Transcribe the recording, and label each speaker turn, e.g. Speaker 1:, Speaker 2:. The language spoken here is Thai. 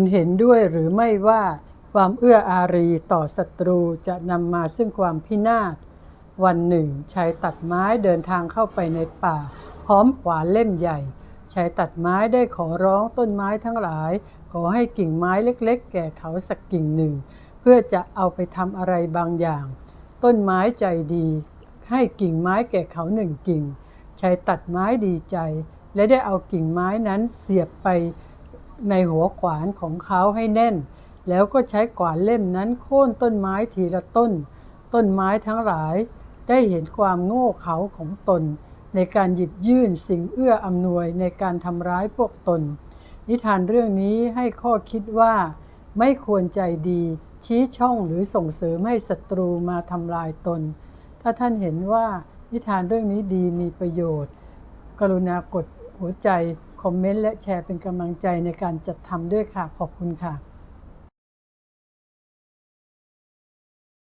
Speaker 1: ณเห็นด้วยหรือไม่ว่าความเอื้ออารีต่อศัตรูจะนำมาซึ่งความพินาศวันหนึ่งชายตัดไม้เดินทางเข้าไปในป่า พร้อมขวานเล่มใหญ่ชายตัดไม้ได้ขอร้องต้นไม้ทั้งหลาย ขอให้กิ่งไม้เล็กๆ แก่เขาสักกิ่งหนึ่ง เพื่อจะเอาไปทำอะไรบางอย่าง ต้นไม้ใจดี ให้กิ่งไม้แก่เขาหนึ่งกิ่งชายตัดไม้ดีใจ และได้เอากิ่งไม้นั้นเสียบไป ในหัวขวานของเขาให้แน่น แล้วก็ใช้ขวานเล่มนั้นโค่นต้นไม้ทีละต้น ต้นไม้ทั้งหลายได้เห็นความโง่เขลาของตน ในการหยิบยื่นสิ่งเอื้ออำนวยในการทำร้ายพวกตน นิทานเรื่องนี้ให้ข้อคิดว่า ไม่ควรใจดี ชี้ช่องหรือส่งเสริมให้ศัตรูมาทำลายตน ถ้าท่านเห็นว่านิทานเรื่องนี้ดีมีประโยชน์ กรุณากดหัวใจ คอมเมนต์และแชร์เป็นกำลังใจในการจัดทำด้วยค่ะ ขอบคุณค่ะ